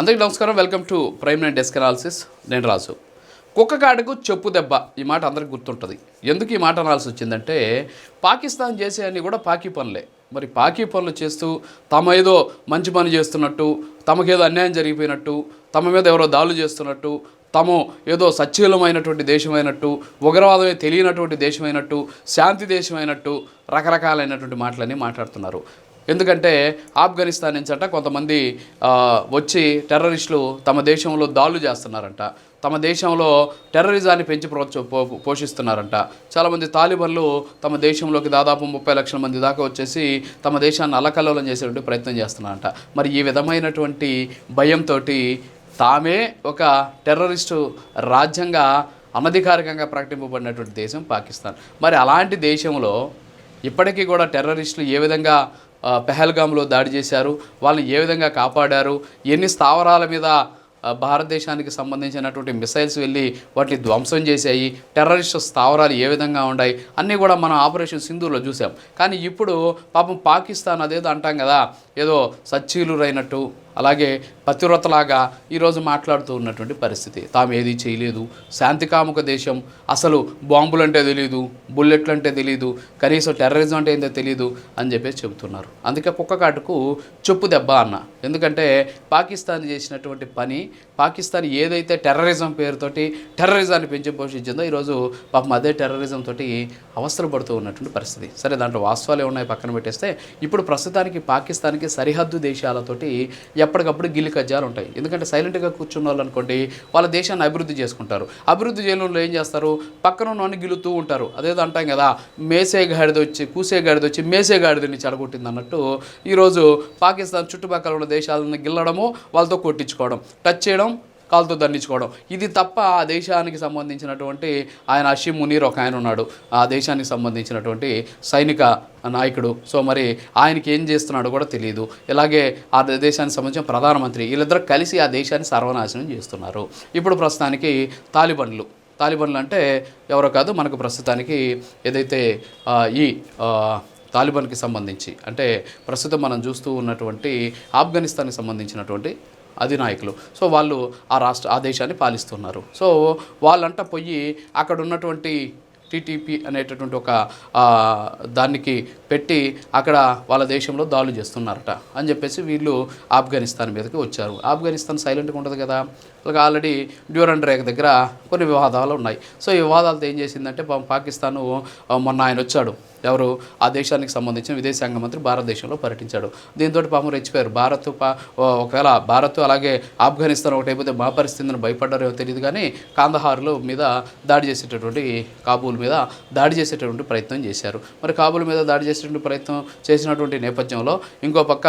అందరికీ నమస్కారం. Welcome to prime nine desk analysis నేను రాజు. కుక్క కాడకు చెప్పు దెబ్బ ఈ మాట అందరికి గుర్తుంటుంది. ఎందుకు ఈ మాట అనాల్సి వచ్చిందంటే పాకిస్తాన్ చేసే కూడా పాకీ పనులే. మరి పాకీ పనులు చేస్తూ తమ ఏదో మంచి పని చేస్తున్నట్టు తమకేదో అన్యాయం జరిగిపోయినట్టు తమ మీద ఎవరో దాడులు చేస్తున్నట్టు తాము ఏదో సచ్చీలమైనటువంటి దేశమైనట్టు ఉగ్రవాదమే తెలియనటువంటి దేశమైనట్టు శాంతి దేశమైనట్టు రకరకాలైనటువంటి మాటలన్నీ మాట్లాడుతున్నారు. ఎందుకంటే ఆఫ్ఘనిస్తాన్ నుంచి అంట కొంతమంది వచ్చి టెర్రరిస్టులు తమ దేశంలో దాడులు చేస్తున్నారంట. తమ దేశంలో టెర్రరిజాన్ని పెంచి పో- పోషిస్తున్నారంట. చాలామంది తాలిబన్లు తమ దేశంలోకి దాదాపు ముప్పై లక్షల మంది దాకా వచ్చేసి తమ దేశాన్ని అల్లకల్లోలం చేసేటువంటి ప్రయత్నం చేస్తున్నారంట. మరి ఈ విధమైనటువంటి భయంతో తామే ఒక టెర్రరిస్టు రాజ్యంగా అనధికారికంగా ప్రకటింపబడినటువంటి దేశం పాకిస్తాన్. మరి అలాంటి దేశంలో ఇప్పటికీ కూడా టెర్రరిస్టులు ఏ విధంగా పెహల్గామ్లో దాడి చేశారు. వాళ్ళని ఏ విధంగా కాపాడారు? ఎన్ని స్థావరాల మీద భారతదేశానికి సంబంధించినటువంటి మిసైల్స్ వెళ్ళి వాటిని ధ్వంసం చేశాయి? టెర్రరిస్ట్ స్థావరాలు ఏ విధంగా ఉన్నాయి అన్నీ కూడా మనం ఆపరేషన్ సింధూర్లో చూసాం కానీ ఇప్పుడు పాపం పాకిస్తాన్ అదేదో అంటాం కదా ఏదో సచ్చీలురైనట్టు. అలాగే పతివ్రతలాగా ఈరోజు మాట్లాడుతూ ఉన్నటువంటి పరిస్థితి. తాము ఏది చేయలేదు. శాంతికాముక దేశం. అసలు బాంబులు అంటే తెలియదు బుల్లెట్లు అంటే తెలియదు కనీసం టెర్రరిజం అంటే ఏందో తెలియదు అని చెప్పేసి చెబుతున్నారు. అందుకే కుక్క కాటుకు చెప్పు దెబ్బ అన్న. ఎందుకంటే పాకిస్తాన్ చేసినటువంటి పని పాకిస్తాన్ ఏదైతే టెర్రరిజం పేరుతోటి టెర్రరిజాన్ని పెంచి పోషించిందో ఈరోజు పాపం అదే టెర్రరిజం తోటి అవస్థలు పడుతూ ఉన్నటువంటి పరిస్థితి. సరే దాంట్లో వాస్తవాలు ఏమున్నాయి పక్కన పెట్టేస్తే ఇప్పుడు ప్రస్తుతానికి పాకిస్తాన్కి సరిహద్దు దేశాలతోటి ఎప్పటికప్పుడు గిల్లి కజ్జాలు ఉంటాయి. ఎందుకంటే సైలెంట్గా కూర్చున్న వాళ్ళు అనుకోండి వాళ్ళ దేశాన్ని అభివృద్ధి చేసుకుంటారు. అభివృద్ధి చేయడంలో ఏం చేస్తారు? పక్కన ఉన్న గిలుతూ ఉంటారు. అదేదో అంటాం కదా మేసే గాడిద వచ్చి కూసే గాడిద వచ్చి మేసే గాడిదని చెడగొట్టింది అన్నట్టు ఈరోజు పాకిస్తాన్ చుట్టుపక్కల ఉన్న దేశాలను గిల్లడము వాళ్ళతో కొట్టించుకోవడం టచ్ చేయడం కాలుతో దండించుకోవడం. ఇది తప్ప ఆ దేశానికి సంబంధించినటువంటి ఆయన అషిం మునీర్ ఒక ఆయన ఉన్నాడు. ఆ దేశానికి సంబంధించినటువంటి సైనిక నాయకుడు. సో మరి ఆయనకి ఏం చేస్తున్నాడో కూడా తెలియదు ఇలాగే ఆ దేశానికి సంబంధించిన ప్రధానమంత్రి వీళ్ళిద్దరూ కలిసి ఆ దేశాన్ని సర్వనాశనం చేస్తున్నారు. ఇప్పుడు ప్రస్తుతానికి తాలిబన్లు. తాలిబన్లు అంటే ఎవరో కాదు మనకు ప్రస్తుతానికి ఏదైతే ఈ తాలిబన్కి తాలిబాన్కి సంబంధించి అంటే ప్రస్తుతం మనం చూస్తూ ఉన్నటువంటి ఆఫ్ఘనిస్తాన్కి సంబంధించినటువంటి అధినాయకులు. సో వాళ్ళు ఆ రాష్ట్ర ఆ దేశాన్ని పాలిస్తున్నారు. సో వాళ్ళంట పోయి అక్కడ ఉన్నటువంటి టీటీపీ అనేటటువంటి ఒక దానికి పెట్టి అక్కడ వాళ్ళ దేశంలో దాడులు చేస్తున్నారట అని చెప్పేసి వీళ్ళు ఆఫ్ఘనిస్తాన్ మీదకి వచ్చారు. ఆఫ్ఘనిస్తాన్ సైలెంట్గా ఉండదు కదా? వాళ్ళకి ఆల్రెడీ డ్యూరండ్ రేఖ దగ్గర కొన్ని వివాదాలు ఉన్నాయి. సో ఈ వివాదాలతో ఏం చేసిందంటే పాకిస్తాను మొన్న ఆయన వచ్చాడు. ఎవరు? ఆ దేశానికి సంబంధించిన విదేశాంగ మంత్రి భారతదేశంలో పర్యటించాడు. దీంతో పాపం రెచ్చిపోయారు. భారత్ ఒకవేళ భారత్ అలాగే ఆఫ్ఘనిస్తాన్ ఒకటైపోతే మా పరిస్థితిని భయపడ్డారో తెలియదు కానీ కాందహార్లో మీద దాడి చేసేటటువంటి కాబూల్ మీద దాడి చేసేటటువంటి ప్రయత్నం చేశారు. మరి కాబూల్ మీద దాడి చేసేటువంటి ప్రయత్నం చేసినటువంటి నేపథ్యంలో ఇంకో పక్క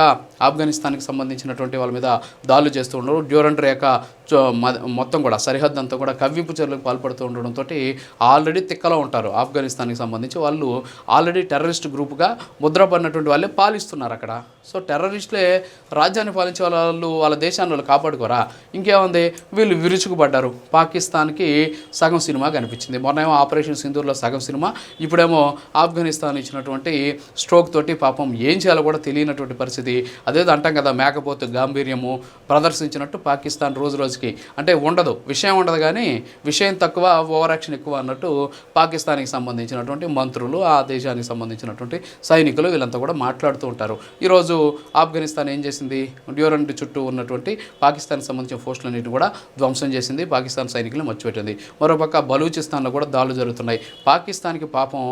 ఆఫ్ఘనిస్తాన్కి సంబంధించినటువంటి వాళ్ళ మీద దాడులు చేస్తూ ఉండడం డ్యూరంట్ రేఖ మొత్తం కూడా సరిహద్దు అంతా కూడా కవ్వింపు చర్యలకు పాల్పడుతూ ఉండడంతో ఆల్రెడీ తిక్కలో ఉంటారు ఆఫ్ఘనిస్తాన్కి సంబంధించి. వాళ్ళు ఆల్రెడీ టెర్రరిస్ట్ గ్రూప్గా ముద్రపడినటువంటి వాళ్ళే పాలిస్తున్నారు అక్కడ. సో టెర్రరిస్టులే రాజ్యాన్ని పాలించే వాళ్ళు వాళ్ళ దేశాన్ని వాళ్ళు కాపాడుకోరా? ఇంకేముంది? వీళ్ళు విరుచుకుపడ్డారు. పాకిస్తాన్కి సగం సినిమా కనిపించింది. మొన్నేమో ఆపరేషన్ సింధూర్లో సగం సినిమా. ఇప్పుడేమో ఆఫ్ఘనిస్తాన్ ఇచ్చినటువంటి స్ట్రోక్ తోటి పాపం ఏం చేయాలో కూడా తెలియనటువంటి పరిస్థితి. అదేదో అంటాం కదా మేకపోతు గాంభీర్యము ప్రదర్శించినట్టు పాకిస్తాన్ రోజు రోజుకి. అంటే ఉండదు విషయం ఉండదు కానీ విషయం తక్కువ ఓవర్ యాక్షన్ ఎక్కువ అన్నట్టు పాకిస్తాన్కి సంబంధించినటువంటి మంత్రులు ఆ దేశానికి సంబంధించినటువంటి సైనికులు వీళ్ళంతా కూడా మాట్లాడుతూ ఉంటారు. ఈరోజు ఆఫ్ఘనిస్తాన్ ఏం చేసింది? డ్యూరెంట్ చుట్టూ ఉన్నటువంటి పాకిస్తాన్కి సంబంధించిన పోస్టులన్నింటిని కూడా ధ్వంసం చేసింది పాకిస్తాన్ సైనికులను మర్చిపెట్టింది. మరోపక్క బలూచిస్తాన్లో కూడా దాడులు జరుగుతున్నాయి. పాకిస్తాన్కి పాపం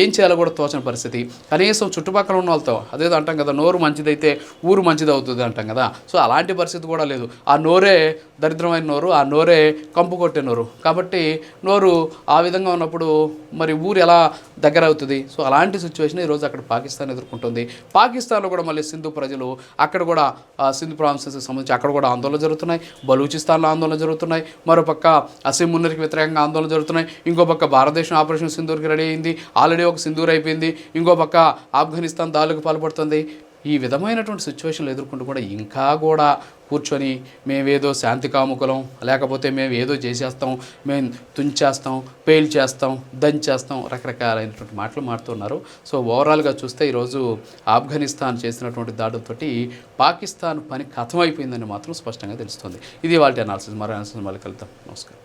ఏం చేయాలో కూడా తోచని పరిస్థితి. కనీసం చుట్టుపక్కల ఉన్న వాళ్ళతో అదేదో అంటాం కదా నోరు మంచిదైతే ఊరు మంచిది అవుతుంది అంటాం కదా. సో అలాంటి పరిస్థితి కూడా లేదు. ఆ నోరే దరిద్రమైన నోరు ఆ నోరే కంపు కొట్టే నోరు. కాబట్టి నోరు ఆ విధంగా ఉన్నప్పుడు మరి ఊరు ఎలా దగ్గర అవుతుంది? సో అలాంటి సిచ్యువేషన్ ఈరోజు అక్కడ పాకిస్తాన్ ఎదుర్కొంటుంది. పాకిస్తాన్లో కూడా మళ్ళీ సింధు ప్రజలు అక్కడ కూడా ఆ సింధు ప్రావిన్సెస్కి సంబంధించి అక్కడ కూడా ఆందోళన జరుగుతున్నాయి. బలూచిస్తాన్లో ఆందోళన జరుగుతున్నాయి. మరోపక్క అసీం మున్నరికి వ్యతిరేకంగా ఆందోళన జరుగుతున్నాయి. ఇంకో పక్క భారతదేశం ఆపరేషన్ సింధూర్కి రెడీ అయింది. ఆల్రెడీ ఒక సింధూర్ అయిపోయింది. ఇంకో పక్క ఆఫ్ఘనిస్తాన్ దాడులకు పాల్పడుతుంది. ఈ విధమైనటువంటి సిచ్యువేషన్లు ఎదుర్కొంటూ కూడా ఇంకా కూడా కూర్చొని మేమేదో శాంతి కాముకులం లేకపోతే మేము ఏదో చేసేస్తాం మేము తుంచేస్తాం పేల్ చేస్తాం దంచేస్తాం రకరకాలైనటువంటి మాటలు మాడుతున్నారు సో ఓవరాల్గా చూస్తే ఈరోజు ఆఫ్ఘనిస్తాన్ చేసినటువంటి దాడులతోటి పాకిస్తాన్ పని కథమైపోయిందని మాత్రం స్పష్టంగా తెలుస్తుంది. ఇది వాళ్ళ అనాలిసిస్. మరో అనాలిసిస్ మళ్ళీ కలుద్దాం. నమస్కారం.